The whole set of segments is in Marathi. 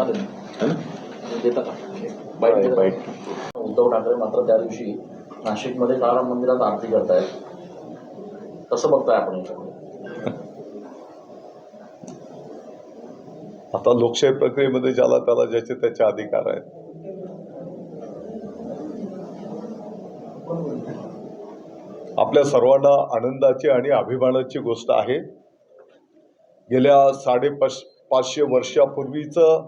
चालेल. है ना? देता का? बाईट देता का? बाईट उद्धव ठाकरे मात्र त्या दिवशी नाशिकमध्ये काळा मंदिरात आरती करतायत. कसं बघताय आपण याच्याकडे आता लोकशाही प्रक्रियेमध्ये ज्याला त्याला ज्याचे त्याचे अधिकार आहेत. आपल्या सर्वांना आनंदाची आणि अभिमानाची गोष्ट आहे. गेल्या साडेपाच पाचशे वर्षापूर्वीचं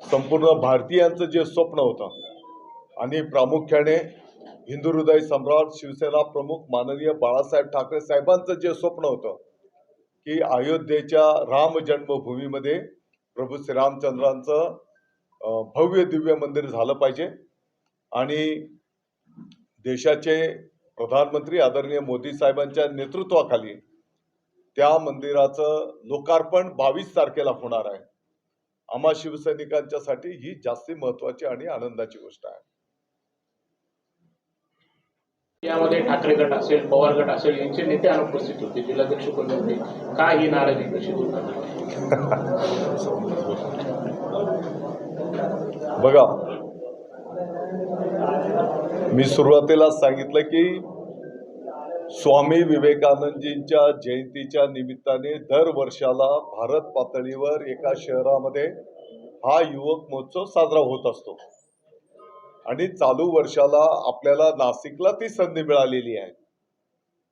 संपूर्ण भारतीयांचं जे स्वप्न होतं आणि प्रामुख्याने हिंदू हृदय सम्राट शिवसेना प्रमुख माननीय बाळासाहेब ठाकरे साहेबांचं जे स्वप्न होतं की अयोध्येच्या राम जन्मभूमीमध्ये प्रभू श्रीरामचंद्रांचं भव्य दिव्य मंदिर झालं पाहिजे. आणि देशाचे प्रधानमंत्री आदरणीय मोदी साहेबांच्या नेतृत्वाखाली त्या मंदिराचं लोकार्पण बावीस तारखेला होणार आहे. आम्हा शिवसैनिकांच्यासाठी ही जास्ती महत्वाची आणि आनंदाची गोष्ट आहे. यामध्ये ठाकरे गट असेल पवार गट असेल यांचे नेते अनुपस्थित होते जिल्हाध्यक्ष कोणी होते? का ही नाराजी कशी बघा मी सुरुवातीला सांगितलं की स्वामी विवेकानंदजींच्या जयंतीच्या निमित्ताने दर वर्षाला भारत पातळीवर एका शहरामध्ये हा युवक महोत्सव साजरा होत असतो. आणि चालू वर्षाला आपल्याला नाशिकला ती संधी मिळालेली आहे.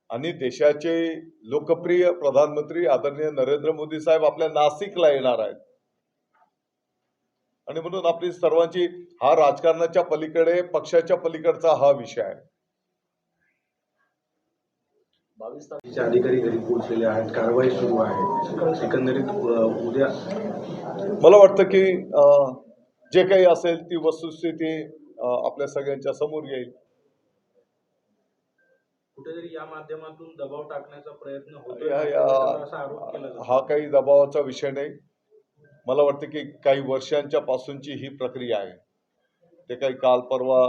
आणि देशाचे लोकप्रिय प्रधानमंत्री आदरणीय नरेंद्र मोदी साहेब आपल्या नाशिकला येणार आहेत. आणि म्हणून आपली सर्वांची हा राजकारणाच्या पलीकडे पक्षाच्या पलीकडचा हा विषय आहे. बावीस तारखेला चे अधिकारी घरी पोहोचलेले आहेत. कारवाई सुरू आहे. एकंदरीत उद्या मला वाटतं की जे काही असेल ती वस्तुस्थिती आपल्या सगळ्यांच्या समोर येईल. कुठेतरी या माध्यमातून दबाव टाकण्याचा प्रयत्न होतो हा काही दबावाचा विषय नाही. मला वाटतं की काही वर्षांच्या पासूनची ही प्रक्रिया आहे. ते काही काल परवा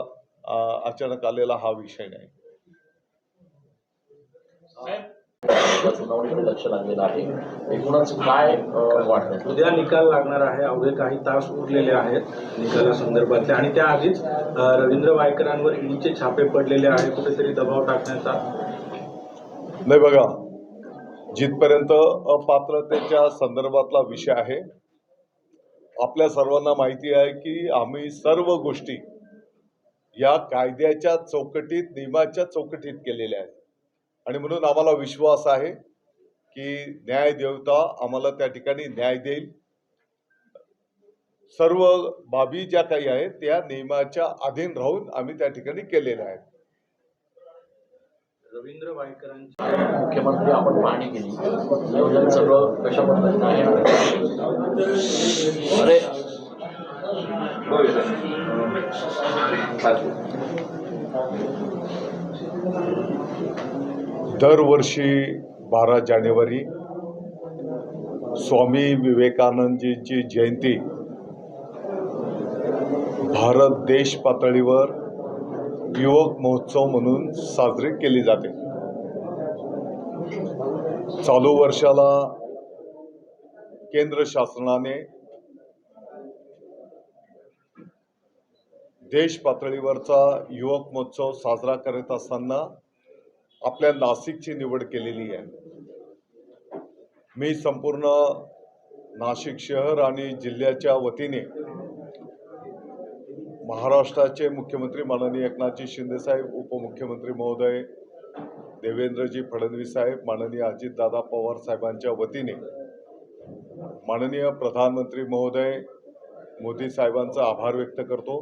अचानक आलेला हा विषय नाही. सुनावणीकडे लक्ष लागलेलं आहे. एकूणच काय वाटतं? उद्या निकाल लागणार आहे. अवघे काही तास उरलेले आहेत निकालासंदर्भातले आणि त्या आधीच अ, रवींद्र वायकरांवर ईडीचे छापे पडलेले आहे कुठेतरी दबाव टाकण्याचा. नाही बघा जिथपर्यंत अपात्रतेच्या संदर्भातला विषय आहे आपल्या सर्वांना माहिती आहे की आम्ही सर्व गोष्टी या कायद्याच्या चौकटीत नियमाच्या चौकटीत केलेल्या आहेत. आणि म्हणून आम्हाला विश्वास आहे की न्याय देवता आम्हाला त्या ठिकाणी न्याय देईल. सर्व बाबी ज्या काही आहेत त्या नियमाच्या अधीन राहून आम्ही त्या ठिकाणी केलेल्या आहेत. रवींद्र वायकरांची मुख्यमंत्री आपण पाहणी केली. नियोजन सगळं कशा पद्धतीने आहे? अरे. दरवर्षी बारा जानेवारी स्वामी विवेकानंदजींची जयंती भारत देश पातळीवर युवक महोत्सव म्हणून साजरी केली जाते. चालू वर्षाला केंद्र शासनाने देश पातळीवरचा युवक महोत्सव साजरा करत असताना आपल्या नाशिकची निवड केलेली आहे. मी संपूर्ण नाशिक शहर आणि जिल्ह्याच्या वतीने महाराष्ट्राचे मुख्यमंत्री माननीय एकनाथजी शिंदेसाहेब उपमुख्यमंत्री महोदय देवेंद्रजी फडणवीस साहेब माननीय अजितदादा पवार साहेबांच्या वतीने माननीय प्रधानमंत्री महोदय मोदी साहेबांचा आभार व्यक्त करतो.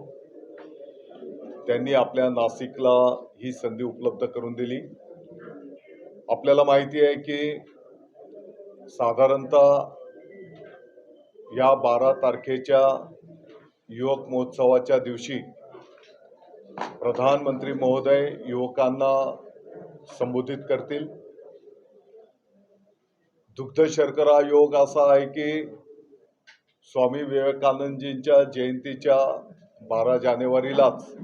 त्यांनी आपल्या नाशिकला ही संधी उपलब्ध करून दिली. आपल्याला माहिती आहे की साधारणतः या बारा तारखेच्या युवक महोत्सवाच्या दिवशी प्रधानमंत्री महोदय युवकांना संबोधित करतील. दुग्ध शर्करा योग असा आहे की स्वामी विवेकानंदजींच्या जयंतीच्या बारा जानेवारीलाच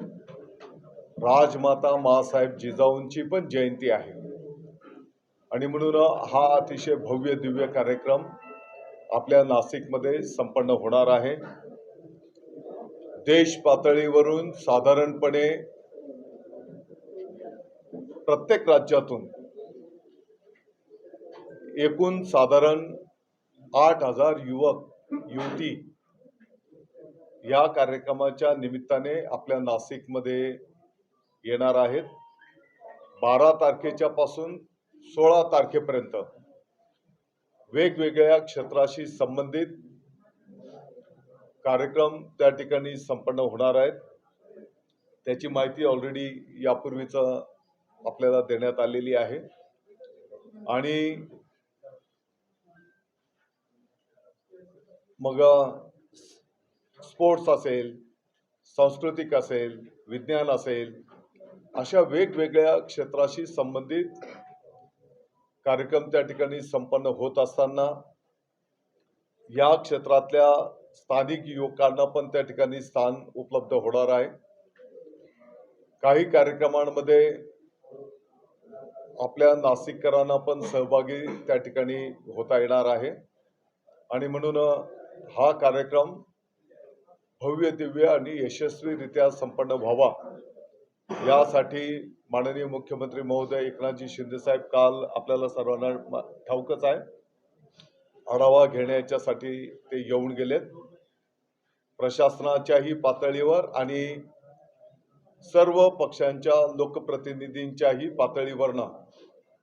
राजमाता मासाहेब जिजाऊंची पण जयंती आहे. आणि म्हणून हा अतिशय भव्य दिव्य कार्यक्रम आपल्या नाशिकमध्ये संपन्न होणार आहे. देश पातळीवरून साधारणपणे प्रत्येक राज्यातून एकूण साधारण आठ हजार युवक युवती या कार्यक्रमाच्या निमित्ताने आपल्या नाशिकमध्ये येणार आहेत. बारा तारखेच्या पासून सोळा तारखेपर्यंत वेगवेगळ्या क्षेत्राशी संबंधित कार्यक्रम त्या ठिकाणी संपन्न होणार आहेत. त्याची माहिती ऑलरेडी यापूर्वीच आपल्याला देण्यात आलेली आहे. आणि मग स्पोर्ट्स असेल सांस्कृतिक असेल विज्ञान असेल अशा वेगवेगळ्या क्षेत्राशी संबंधित कार्यक्रम त्या ठिकाणी संपन्न होत असताना या क्षेत्रातल्या स्थानिक युवकांना पण त्या ठिकाणी स्थान उपलब्ध होणार आहे. काही कार्यक्रमांमध्ये आपल्या नाशिककरांना पण सहभागी त्या ठिकाणी होता येणार आहे. आणि म्हणून हा कार्यक्रम भव्य दिव्य आणि यशस्वीरित्या संपन्न व्हावा. यासाठी माननीय मुख्यमंत्री महोदय एकनाथजी शिंदेसाहेब काल आपल्याला सर्वांना ठाऊकच आहे. आढावा घेण्याच्यासाठी ते येऊन गेलेत. प्रशासनाच्याही पातळीवर आणि सर्व पक्षांच्या लोकप्रतिनिधींच्याही पातळीवरनं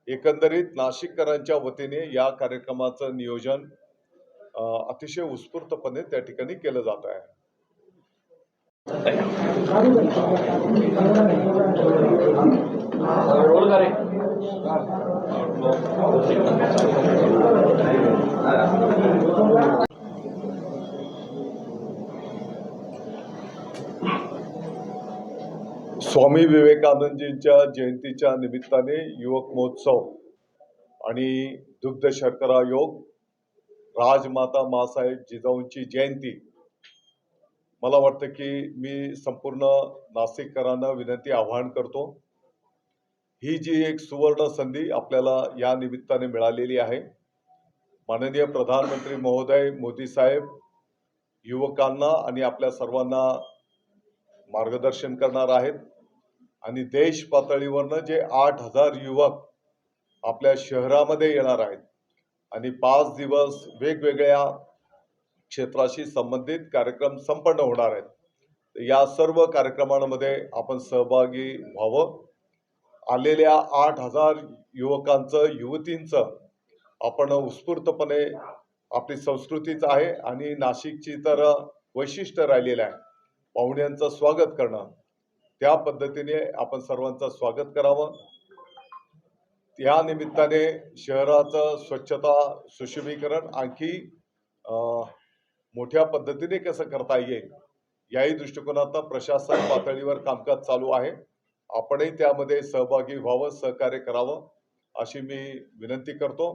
एकंदरीत नाशिककरांच्या वतीने या कार्यक्रमाचं नियोजन अतिशय उत्स्फूर्तपणे त्या ठिकाणी केलं जात आहे. रोल स्वामी विवेकानंदजींच्या जयंतीच्या निमित्ताने युवक महोत्सव आणि दुग्ध शर्करा योग राजमाता मासाहेब जिजाऊंची जयंती मला वाटतं की मी संपूर्ण नाशिककरांना विनंती आवाहन करतो. ही जी एक सुवर्ण संधी आपल्याला या निमित्ताने मिळालेली आहे. माननीय प्रधानमंत्री महोदय मोदी साहेब युवकांना आणि आपल्या सर्वांना मार्गदर्शन करणार आहेत. आणि देश पातळीवरनं जे आठ हजार युवक आपल्या शहरामध्ये येणार आहेत. आणि पाच दिवस वेगवेगळ्या क्षेत्राशी संबंधित कार्यक्रम संपन्न होणार आहेत. या सर्व कार्यक्रमांमध्ये आपण सहभागी व्हावं. आलेल्या आठ हजार युवकांचं युवतींचं आपण उत्स्फूर्तपणे आपली संस्कृतीच आहे आणि नाशिकची तर वैशिष्ट्य राहिलेलं आहे. पाहुण्यांचं स्वागत करणं. त्या पद्धतीने आपण सर्वांचं स्वागत करावं. या निमित्ताने शहराचं स्वच्छता सुशोभीकरण आणखी मोठ्या पद्धतीने कसं करता येईल याही दृष्टिकोनातनं प्रशासन पातळीवर कामकाज चालू आहे. आपणही त्यामध्ये सहभागी व्हावं सहकार्य करावं अशी मी विनंती करतो.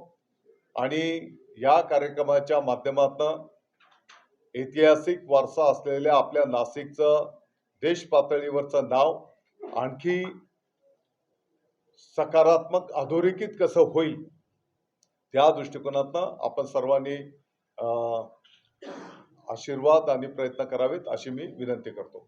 आणि या कार्यक्रमाच्या माध्यमातनं ऐतिहासिक वारसा असलेल्या आपल्या नाशिकचं देश पातळीवरचं नाव आणखी सकारात्मक अधोरेखित कसं होईल त्या दृष्टिकोनातनं आपण सर्वांनी आशीर्वाद आणि प्रयत्न करावेत अशी मी विनंती करतो.